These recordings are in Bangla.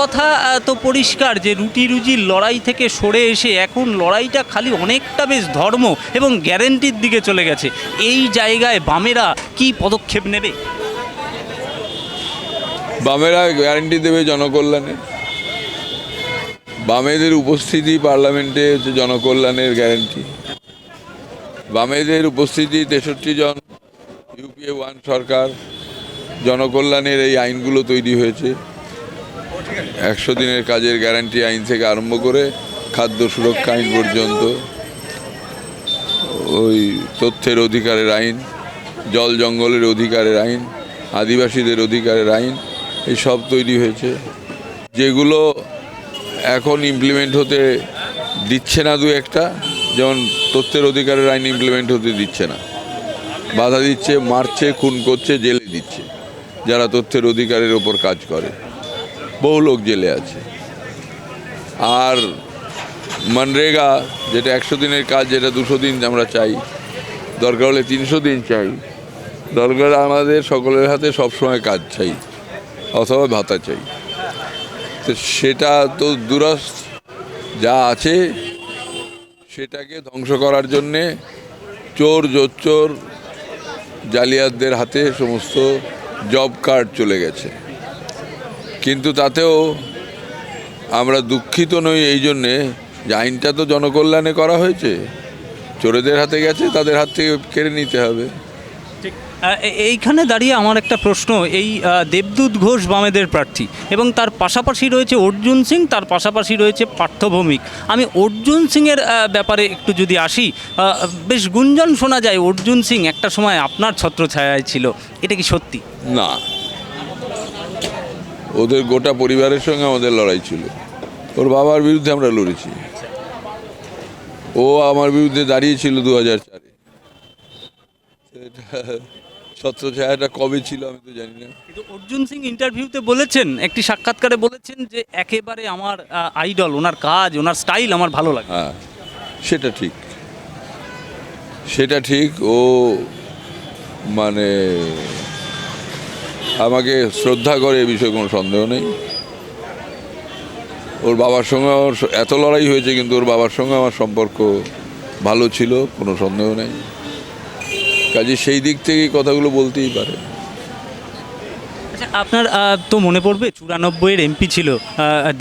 কথা তো পরিষ্কার যে রুটি রুজির লড়াই থেকে সরে এসে এখন লড়াইটা খালি অনেকটা বেশ ধর্ম এবং গ্যারেন্টির দিকে চলে গেছে। এই জায়গায় বামেরা কি পদক্ষেপ নেবে? বামেরা গ্যারেন্টি দেবে জনকল্যাণে। বামেদের উপস্থিতি পার্লামেন্টে হচ্ছে জনকল্যাণের গ্যারেন্টি। বামেদের উপস্থিতি তেষট্টি জন ইউপিএ ওয়ান সরকার, জনকল্যাণের এই আইনগুলো তৈরি হয়েছে। একশো দিনের কাজের গ্যারান্টি আইন থেকে আরম্ভ করে খাদ্য সুরক্ষা আইন পর্যন্ত, ওই তথ্যের অধিকারের আইন, জল জঙ্গলের অধিকারের আইন, আদিবাসীদের অধিকারের আইন, এই সব তৈরি হয়েছে। যেগুলো এখন ইমপ্লিমেন্ট হতে দিচ্ছে না দু একটা, যেমন তথ্যের অধিকারের আইন ইমপ্লিমেন্ট হতে দিচ্ছে না। বাধা দিচ্ছে, মারছে, খুন করছে, জেলে দিচ্ছে, যারা তথ্যের অধিকারের ওপর কাজ করে। বহু লোক জেলে আছে। আর মনরেগা, যেটা একশো দিনের কাজ, যেটা দুশো দিন আমরা চাই, দরকার হলে তিনশো দিন চাই। দরকার আমাদের সকলের হাতে সবসময় কাজ চাই, অথবা ভাতা চাই। তো সেটা তো দুরস্ত যা আছে, সেটাকে ধ্বংস করার জন্যে চোর, জোচ্চোর, জালিয়াতদের হাতে সমস্ত জব কার্ড চলে গেছে। কিন্তু তাতেও আমরা দুঃখিত নই এই জন্যে যে আইনটা তো জনকল্যাণে করা হয়েছে। চোরেদের হাতে গেছে তাদের হাত থেকে কেড়ে নিতে হবে। এইখানে দাঁড়িয়ে আমার একটা প্রশ্ন এই দেবদূত ঘোষ বামেদের প্রার্থী এবং তার পাশাপাশি রয়েছে অর্জুন সিং তার পাশাপাশি রয়েছে পার্থভৌমিক আমি অর্জুন সিংয়ের ব্যাপারে একটু যদি আসি বেশ গুঞ্জন শোনা যায় অর্জুন সিং একটা সময় আপনার ছত্রছায়ায় ছিল। এটা কি সত্যি? না। ওদের গোটা পরিবারের সঙ্গে আমাদের লড়াই ছিল। ওর বাবার বিরুদ্ধে আমরা লড়েছি। ও আমার বিরুদ্ধে দাঁড়িয়েছিল দু হাজার চারে। ছত্রছায়াটা কবে ছিল আমি তো জানি না। কিন্তু অর্জুন সিং ইন্টারভিউতে বলেছেন একটি সাক্ষাৎকারে বলেছেন যে একেবারে আমার আইডল ওনার কাজ ওনার স্টাইল আমার ভালো লাগে। হ্যাঁ সেটা ঠিক। সেটা ঠিক ও মানে আমাকে শ্রদ্ধা করে এ বিষয়ে কোনো সন্দেহ নেই। ওর বাবার সঙ্গে আমার এত লড়াই হয়েছে কিন্তু ওর বাবার সঙ্গে আমার সম্পর্ক ভালো ছিল, কোনো সন্দেহ নেই। কাজে সেই দিক থেকেই কথাগুলো বলতেই পারে। আপনার তো মনে পড়বে চুরানব্বইয়ের এমপি ছিল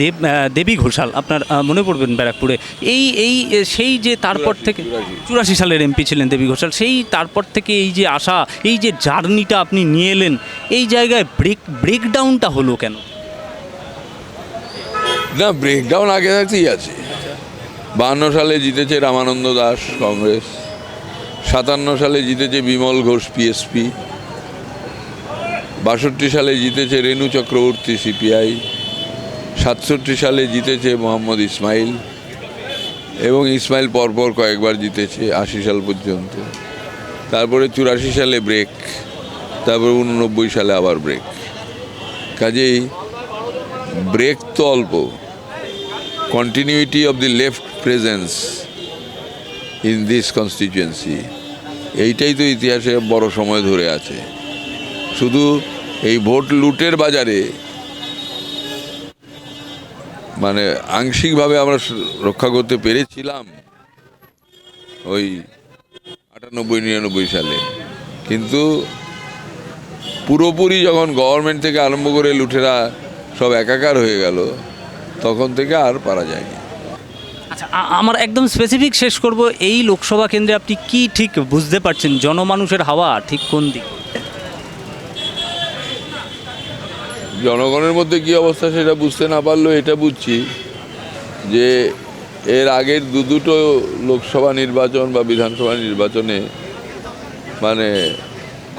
দেব দেবী ঘোষাল আপনার মনে পড়বেন ব্যারাকপুরে? এই এই সেই যে তারপর থেকে চুরাশি। চুরাশি সালের এমপি ছিলেন দেবী ঘোষাল সেই তারপর থেকে এই যে আশা এই যে জার্নিটা আপনি নিয়ে এলেন এই জায়গায় ব্রেক ব্রেকডাউনটা হলো কেন? না ব্রেকডাউন আগে থাকতেই আছে। বাহান্ন সালে জিতেছে রামানন্দ দাস কংগ্রেস সাতান্ন সালে জিতেছে বিমল ঘোষ পিএসপি বাষট্টি সালে জিতেছে রেণু চক্রবর্তী সিপিআই, সাতষট্টি সালে জিতেছে মোহাম্মদ ইসমাইল এবং ইসমাইল পরপর কয়েকবার জিতেছে আশি সাল পর্যন্ত। তারপরে চুরাশি সালে ব্রেক, তারপরে উননব্বই সালে আবার ব্রেক। কাজেই ব্রেক তো অল্প। Continuity of the left presence in this constituency এইটাই তো ইতিহাসে বড় সময় ধরে আছে। শুধু এই ভোট লুটের বাজারে মানে আংশিকভাবে আমরা রক্ষা করতে পেরেছিলাম ওই আটানব্বই নিরানব্বই সালে। কিন্তু পুরোপুরি যখন গভর্নমেন্ট থেকে আরম্ভ করে লুটেরা সব একাকার হয়ে গেল, তখন থেকে আর পারা যায়নি। আচ্ছা আমার একদম স্পেসিফিক শেষ করব, এই লোকসভা কেন্দ্রে আপনি কি ঠিক বুঝতে পারছেন? জনমানুষের হাওয়া ঠিক কোন দিক? জনগণের মধ্যে কি অবস্থা সেটা বুঝতে না পারলেও এটা বুঝছি যে এর আগের দু দুটো লোকসভা নির্বাচন বা বিধানসভা নির্বাচনে মানে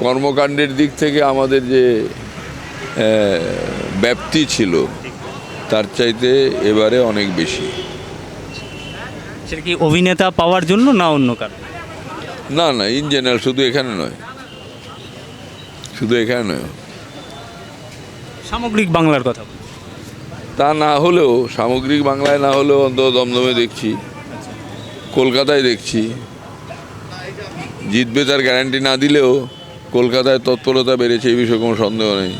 কর্মকাণ্ডের দিক থেকে আমাদের যে ব্যাপ্তি ছিল তার চাইতে এবারে অনেক বেশি। সেটা কি অভিনেতা পাওয়ার জন্য না অন্য কারণ না না ইন জেনারেল শুধু এখানে নয়। শুধু এখানে নয়। সামগ্রিক বাংলার কথা তা না হলেও, সামগ্রিক বাংলায় না হলেও অন্তত দমদমে দেখছি, কলকাতায় দেখছি। জিতবে তার গ্যারান্টি না দিলেও কলকাতায় তৎপরতা বেড়েছে এই বিষয়ে কোনো সন্দেহ নেই।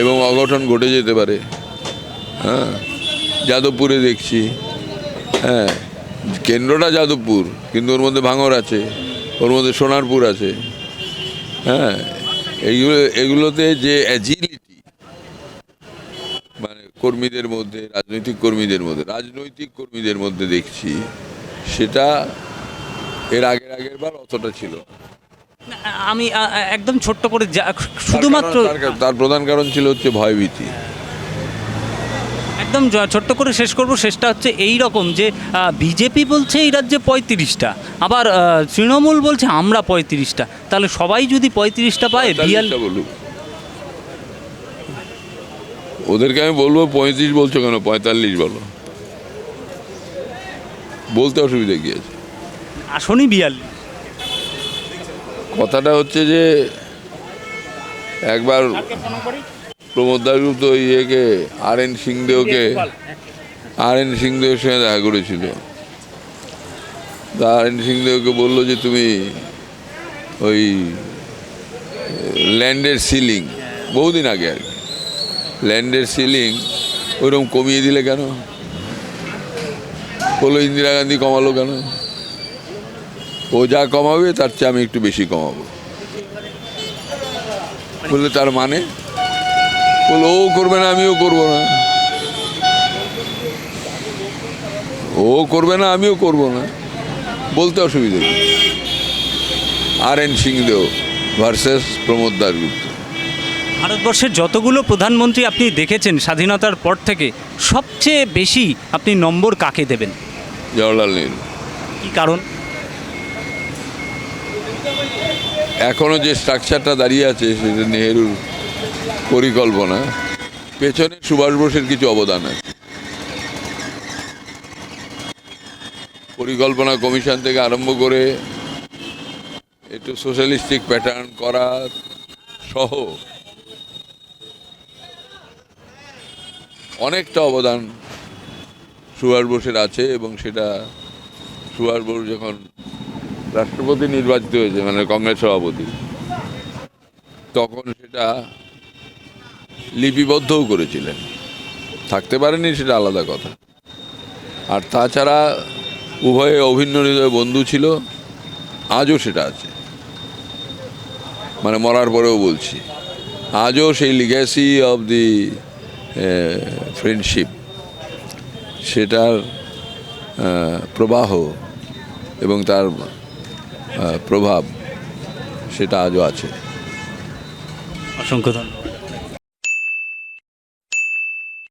এবং অঘটন ঘটে যেতে পারে। হ্যাঁ যাদবপুরে দেখছি। হ্যাঁ কেন্দ্রটা যাদবপুর, কিন্তু ওর মধ্যে ভাঙর আছে, ওর মধ্যে সোনারপুর আছে। হ্যাঁ এইগুলো এগুলোতে যে অ্যাজিলিটি কর্মীদের মধ্যে রাজনৈতিক কর্মীদের মধ্যে রাজনৈতিক কর্মীদের মধ্যে দেখছি সেটা এর আগের আগের বার অতটা ছিল আমি একদম ছোট্ট করে শুধুমাত্র তার প্রধান কারণ ছিল হচ্ছে ভয়ভীতি। একদম ছোট্ট করে শেষ করব শেষটা হচ্ছে এই রকম যে বিজেপি বলছে এই রাজ্যে পঁয়ত্রিশটা আবার তৃণমূল বলছে আমরা পঁয়ত্রিশটা। তাহলে সবাই যদি পঁয়ত্রিশটা পায় বিয়াল বলুক। ওদেরকে আমি বলব পঁয়ত্রিশ বলছো কেন? পঁয়তাল্লিশ বলো। বলতে অসুবিধা কি আছে? আসনই বিয়াল্লিশ। কথাটা হচ্ছে যে একবার প্রমোদ দাসগুপ্ত ইয়েকে আর এন সিংদেওকে আর এন সিংদেওর সঙ্গে দেখা করেছিল। তা আর এন সিংদেওকে বলল যে তুমি ওই ল্যান্ডের সিলিং বহুদিন আগে আর কি। ল্যান্ডের সিলিং ওইরকম কমিয়ে দিলে কেন? বলল ইন্দিরা গান্ধী কমালো কেন? ও যা কমাবে তার চেয়ে আমি একটু বেশি কমাবো। বললে তার মানে? বলল, ও করবে না, আমিও করব না। ও করবে না, আমিও করব না। বলতে অসুবিধে R N Singhdeo versus Pramod Dasgupta ভারতবর্ষের যতগুলো প্রধানমন্ত্রী আপনি দেখেছেন স্বাধীনতার পর থেকে সবচেয়ে বেশি আপনি নম্বর কাকে দেবেন? জওয়াহরলাল নেহরু। কি কারণ? এখনও যে স্ট্রাকচারটা দাঁড়িয়ে আছে সেটা নেহেরুর পরিকল্পনা। পেছনে সুভাষ বোসের কিছু অবদান আছে। পরিকল্পনা কমিশন থেকে আরম্ভ করে একটু সোশ্যালিস্টিক প্যাটার্ন করা সহ অনেকটা অবদান সুভাষ বোসের আছে এবং সেটা সুভাষ বোস যখন রাষ্ট্রপতি নির্বাচিত হয়েছে মানে কংগ্রেস সভাপতি, তখন সেটা লিপিবদ্ধও করেছিলেন। থাকতে পারেনি সেটা আলাদা কথা। আর তাছাড়া উভয়ে অভিন্ন হৃদয় বন্ধু ছিল, আজও সেটা আছে। মানে মরার পরেও বলছি, আজও সেই লিগ্যাসি অফ দি ফ্রেন্ডশিপ সেটার প্রবাহ এবং তার প্রভাব সেটা আজও আছে। অসংখ্য ধন্যবাদ।